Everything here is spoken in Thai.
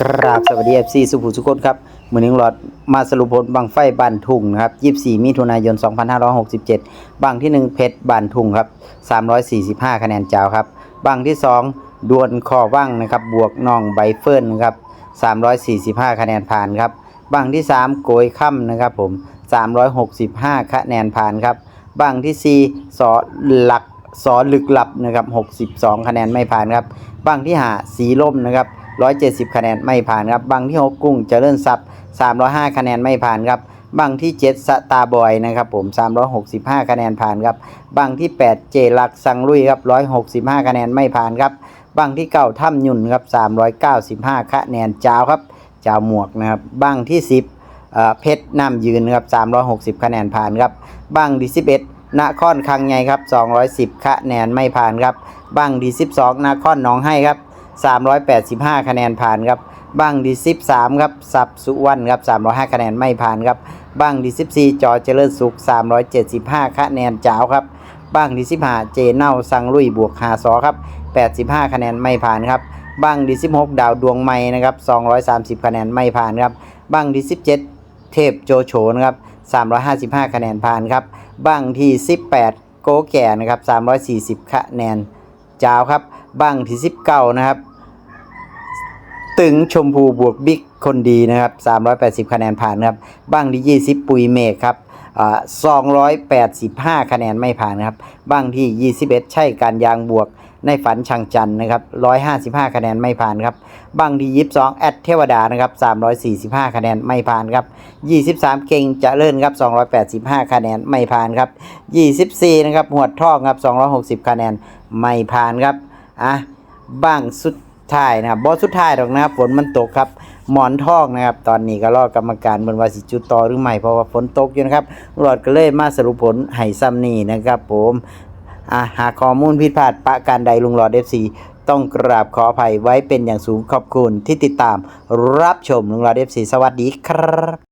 กราบสวัสดี FC สุภูสุคนครับมือหนึ่งหลอดมาสรุปผลบังไฟบานทุ่งนะครับ 24 มิถุนายน 2567 บังที่ 1 เพชรบานทุ่งครับ 345 คะแนนเจ้าครับ บังที่ 2 ดวลคอว่างนะครับ บวกน้องใบเฟิร์นครับ 345 คะแนนผ่านครับ บังที่ 3 โกยค่ำนะครับผม 365 คะแนนผ่านครับ บังที่ 4 สอหลักสอลึกลับนะครับ 62 คะแนนไม่ผ่านครับ บังที่5สีล่มนะครับ 170 คะแนนไม่ผ่านครับ บังที่6กุ้งเจริญทรัพย์ 305 คะแนนไม่ผ่านครับบังที่ 7 สตาบอยนะครับผม 365 คะแนนผ่านครับบังที่ 8 เจลักสังลุยครับ 165 คะแนนไม่ผ่านครับบังที่ 9ถ้ำยุ่นครับ 395 คะแนนจ้าวครับจ้าวหมวกนะครับบังที่ 10เอ่อเพชรน้ำยืนครับ 360 คะแนนผ่านครับบังที่ 11นครคังไงครับ 210 คะแนนไม่ผ่านครับบังที่ 12นครหนองให้ครับ 385 คะแนนผ่านครับบังดี13ครับสับสุวรรณครับ305คะแนนไม่ผ่านครับบังดี14จอเจริญสุข375คะแนนจ้าวครับบังดี15เจเน่าสังลุยบวก5สอครับ85คะแนนไม่ผ่านครับบังดี16ดาวดวงไม้นะครับ230คะแนนไม่ผ่านครับบังดี17เจ็ดเทพโจโฉนะครับ355คะแนนผ่านครับบังที่18โกแก่นะครับ340คะแนนจ้าวครับบังที่19นะครับ ตึงชมพูบวกบิ๊กคนดีนะครับ 380 คะแนนผ่านครับ บ้างที่ 20 ปุยเมฆครับอ่า285 คะแนนไม่ผ่านครับ บ้างที่ 21 ใช่การยางบวกในฝันชังจันนะครับ 155 คะแนนไม่ผ่านครับ บ้างที่22 แอดเทวดานะครับ 345 คะแนนไม่ผ่านครับ 23 เก่งจะเลิ่นครับ 285 คะแนนไม่ผ่านครับ 24 นะครับ หวดท่องครับ 260 คะแนนไม่ผ่านครับ อะ บ้างสุด ท้ายนะครับบอสสุดท้ายหรอกนะครับฝนมันตกครับหมอนทองนะครับ ตอนนี้ก็รอกรรมการบนวาสิจุดต่อหรือไม่เพราะว่าฝนตกอยู่นะครับรอดก็เลยมาสรุปผลให้ซ้ำนี่นะครับผมอะหากข้อมูลผิดพลาดประการใดลุงหลอดเอฟซีต้องกราบขออภัยไว้เป็นอย่างสูงขอบคุณที่ติดตามรับชมลุงหลอดเอฟซีสวัสดีครับ